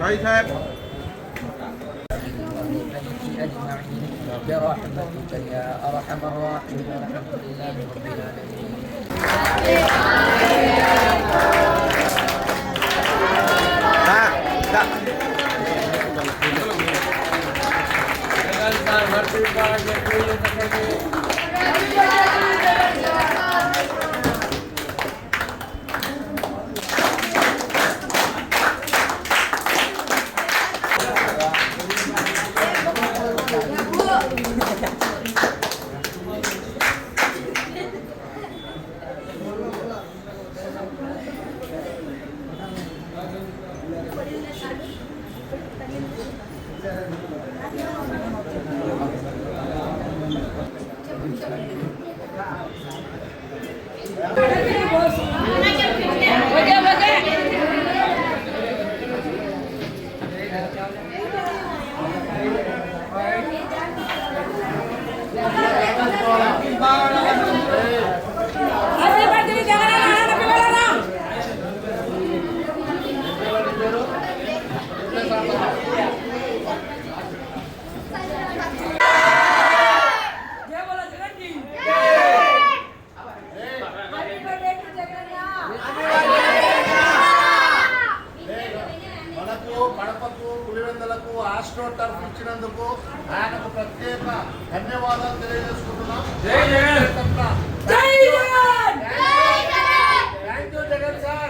Right, Tab. برحمتك يا ارحم الراحمين الحمد لله رب العالمين కడపకు పులివెందులకు astro turf ఇచ్చినందుకు ఆయనకు ప్రత్యేక ధన్యవాదాలు తెలియజేసుకుంటున్నాం. Thank you Jagan sir!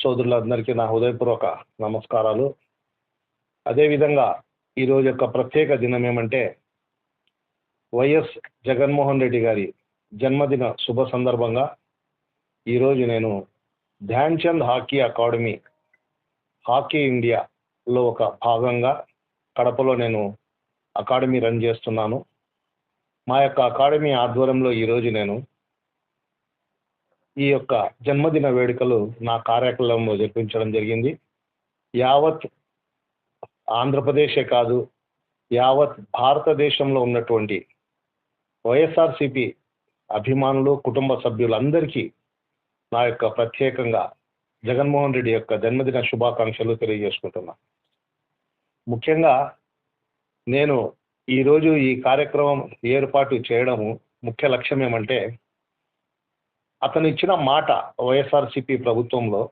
సోదరులందరికీ నా హృదయపూర్వక నమస్కారాలు. అదేవిధంగా ఈరోజు యొక్క ప్రత్యేక దినం ఏమంటే వైఎస్ జగన్మోహన్ రెడ్డి గారి జన్మదిన శుభ సందర్భంగా ఈరోజు నేను ధ్యాన్చంద్ హాకీ అకాడమీ హాకీ ఇండియాలో ఒక భాగంగా కడపలో నేను అకాడమీ రన్ చేస్తున్నాను. మా యొక్క అకాడమీ ఆధ్వర్యంలో ఈరోజు నేను ఈ యొక్క జన్మదిన వేడుకలు నా కార్యక్రమంలో జరిపించడం జరిగింది. యావత్ ఆంధ్రప్రదేశే కాదు యావత్ భారతదేశంలో ఉన్నటువంటి వైఎస్ఆర్సిపి అభిమానులు కుటుంబ సభ్యులందరికీ నా యొక్క ప్రత్యేకంగా జగన్మోహన్ రెడ్డి యొక్క జన్మదిన శుభాకాంక్షలు తెలియజేసుకుంటున్నా. ముఖ్యంగా నేను ఈరోజు ఈ కార్యక్రమం ఏర్పాటు చేయడము ముఖ్య లక్ష్యం ఏమంటే అతను ఇచ్చిన మాట వైఎస్ఆర్సిపి ప్రభుత్వంలో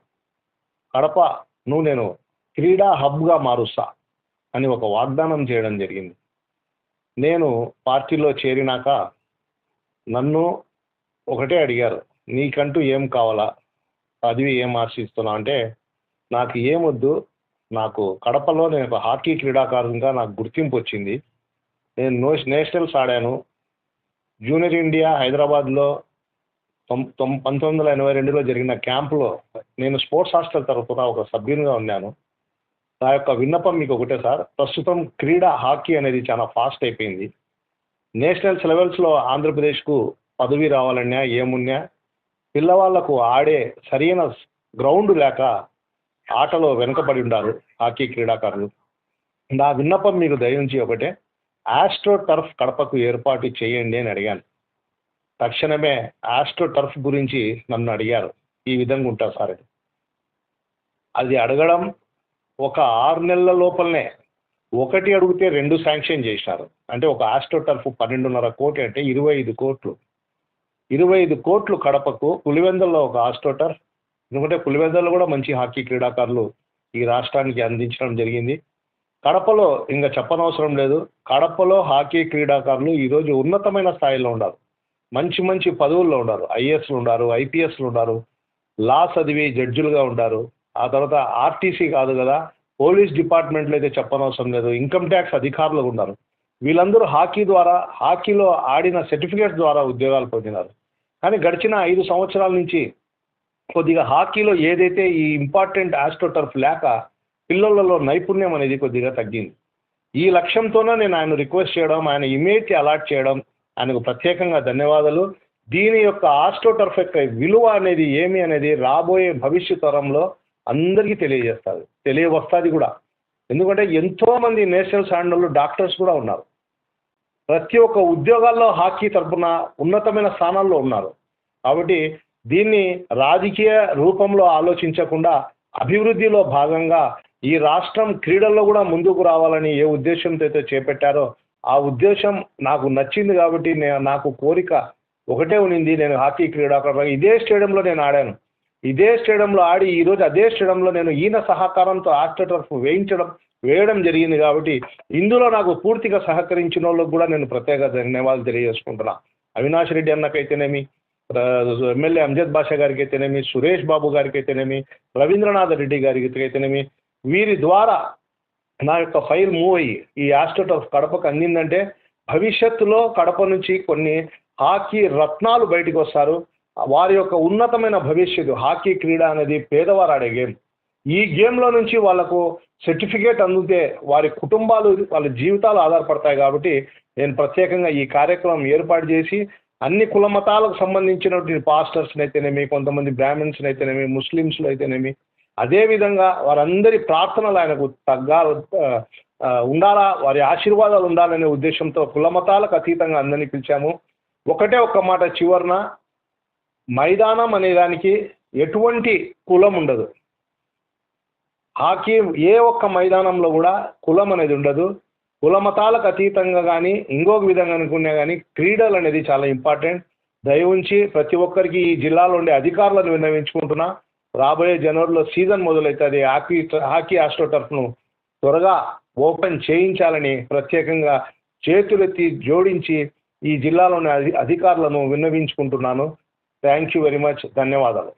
కడపను నేను క్రీడా హబ్గా మారుస్తా అని ఒక వాగ్దానం చేయడం జరిగింది. నేను పార్టీలో చేరినాక నన్ను ఒకటే అడిగారు నీకంటూ ఏం కావాలా? చదివి ఏం ఆశిస్తున్నా? అంటే నాకు ఏమొద్దు నాకు కడపలో నేను ఒక హాకీ క్రీడాకారునిగా నాకు గుర్తింపు వచ్చింది. నేను నో నేషనల్స్ ఆడాను. జూనియర్ ఇండియా హైదరాబాద్లో తొం తొం పంతొమ్మిది వందల ఎనభై రెండులో జరిగిన క్యాంపులో నేను స్పోర్ట్స్ హాస్టల్ తరఫున ఒక సభ్యునిగా ఉన్నాను. నా యొక్క విన్నపం మీకు ఒకటే సార్. ప్రస్తుతం క్రీడా హాకీ అనేది చాలా ఫాస్ట్ అయిపోయింది. నేషనల్స్ లెవెల్స్లో ఆంధ్రప్రదేశ్కు పదవి రావాలన్నా ఏమున్నా పిల్లవాళ్ళకు ఆడే సరైన గ్రౌండ్ లేక ఆటలో వెనుకబడి ఉన్నారు హాకీ క్రీడాకారులు. నా విన్నపం మీకు దయించి ఒకటే. ఆస్ట్రో టర్ఫ్ కడపకు ఏర్పాటు చేయండి అని అడిగాను. తక్షణమే ఆస్ట్రో టర్ఫ్ గురించి నన్ను అడిగారు. ఈ విధంగా ఉంటుంది సార్ అది అది అడగడం ఒక ఆరు నెలల లోపలనే. ఒకటి అడిగితే రెండు శాంక్షన్ చేసినారు అంటే ఒక ఆస్ట్రో టర్ఫ్ పన్నెండున్నర కోటి అంటే ఇరవై ఐదు కోట్లు. ఇరవై ఐదు కోట్లు కడపకు పులివెందల్లో ఒక ఆస్ట్రో టర్ఫ్ ఎందుకంటే పులివెందల్లో కూడా మంచి హాకీ క్రీడాకారులు ఈ రాష్ట్రానికి అందించడం జరిగింది. కడపలో ఇంకా చెప్పనవసరం లేదు. కడపలో హాకీ క్రీడాకారులు ఈరోజు ఉన్నతమైన స్థాయిలో ఉన్నారు మంచి మంచి పదవుల్లో ఉన్నారు ఐఏఎస్లు ఉన్నారు ఐపీఎస్లు ఉన్నారు లా చదివి జడ్జిలుగా ఉన్నారు ఆ తర్వాత ఆర్టీసీ కాదు కదా పోలీస్ డిపార్ట్మెంట్లో అయితే చెప్పనవసరం లేదు. ఇన్కమ్ ట్యాక్స్ అధికారులు ఉన్నారు. వీళ్ళందరూ హాకీ ద్వారా హాకీలో ఆడిన సర్టిఫికేట్స్ ద్వారా ఉద్యోగాలు పొందినారు. కానీ గడిచిన ఐదు సంవత్సరాల నుంచి కొద్దిగా హాకీలో ఏదైతే ఈ ఇంపార్టెంట్ ఆస్ట్రోటర్ఫ్ లేక పిల్లలలో నైపుణ్యం అనేది కొద్దిగా తగ్గింది. ఈ లక్ష్యంతోనే నేను ఆయన రిక్వెస్ట్ చేయడం ఆయన ఇమేజ్ అలాట్ చేయడం ఆయనకు ప్రత్యేకంగా ధన్యవాదాలు. దీని యొక్క ఆస్ట్రోటర్ఫ్ యొక్క విలువ అనేది ఏమి అనేది రాబోయే భవిష్య తరంలో అందరికీ తెలియజేస్తారు తెలియవస్తుంది కూడా. ఎందుకంటే ఎంతోమంది నేషనల్ స్టాండర్డ్లో డాక్టర్స్ కూడా ఉన్నారు. ప్రతి ఒక్క ఉద్యోగాల్లో హాకీ తరపున ఉన్నతమైన స్థానాల్లో ఉన్నారు. కాబట్టి దీన్ని రాజకీయ రూపంలో ఆలోచించకుండా అభివృద్ధిలో భాగంగా ఈ రాష్ట్రం క్రీడల్లో కూడా ముందుకు రావాలని ఏ ఉద్దేశంతో అయితే చేపట్టారో ఆ ఉద్దేశం నాకు నచ్చింది కాబట్టి నేను నాకు కోరిక ఒకటే ఉన్నింది. నేను హాకీ క్రీడాకారు ఇదే స్టేడియంలో నేను ఆడాను. ఇదే స్టేడియంలో ఆడి ఈరోజు అదే స్టేడియంలో నేను ఈయన సహకారంతో ఆస్టర్ టర్ఫ్ వేయించడం వేయడం జరిగింది కాబట్టి ఇందులో నాకు పూర్తిగా సహకరించిన వాళ్ళకు కూడా నేను ప్రత్యేక ధన్యవాదాలు తెలియజేసుకుంటున్నా. అవినాష్ రెడ్డి అన్నకైతేనేమి ఎమ్మెల్యే అంజద్ బాషా గారికి అయితేనేమి సురేష్ బాబు గారికి అయితేనేమి రవీంద్రనాథ్ రెడ్డి గారికి అయితేనేమి వీరి ద్వారా నా యొక్క ఫైల్ మూవ్ అయ్యి ఈ ఆస్టోట్ ఆఫ్ కడపకు అందిందంటే భవిష్యత్తులో కడప నుంచి కొన్ని హాకీ రత్నాలు బయటకు వస్తారు. వారి యొక్క ఉన్నతమైన భవిష్యత్తు హాకీ క్రీడ అనేది పేదవారు ఆడే గేమ్. ఈ గేమ్లో నుంచి వాళ్ళకు సర్టిఫికేట్ అందితే వారి కుటుంబాలు వాళ్ళ జీవితాలు ఆధారపడతాయి కాబట్టి నేను ప్రత్యేకంగా ఈ కార్యక్రమం ఏర్పాటు చేసి అన్ని కుల మతాలకు సంబంధించినటువంటి పాస్టర్స్ని అయితేనేమి కొంతమంది బ్రాహ్మిన్స్ని అయితేనేమి ముస్లిమ్స్లు అయితేనేమి అదేవిధంగా వారందరి ప్రార్థనలు ఆయనకు తగ్గా ఉండాలా వారి ఆశీర్వాదాలు ఉండాలనే ఉద్దేశంతో కుల మతాలకు అతీతంగా అందరినీ పిలిచాము. ఒకటే ఒక్క మాట చివరన మైదానం అనే దానికి ఎటువంటి కులం ఉండదు. హాకీ ఏ ఒక్క మైదానంలో కూడా కులం అనేది ఉండదు. కుల మతాలకు అతీతంగా కానీ ఇంకొక విధంగా అనుకున్నా కానీ క్రీడలు అనేది చాలా ఇంపార్టెంట్. దయ ఉంచి ప్రతి ఒక్కరికి ఈ జిల్లాలో ఉండే అధికారులను విన్నవించుకుంటున్నా. రాబోయే జనవరిలో సీజన్ మొదలవుతుంది. హాకీ హాకీ ఆస్ట్రో టర్ఫ్ను త్వరగా ఓపెన్ చేయించాలని ప్రత్యేకంగా చేతులెత్తి జోడించి ఈ జిల్లాలోని అధి అధికారులను విన్నవించుకుంటున్నాను. Thank you very much. ధన్యవాదాలు.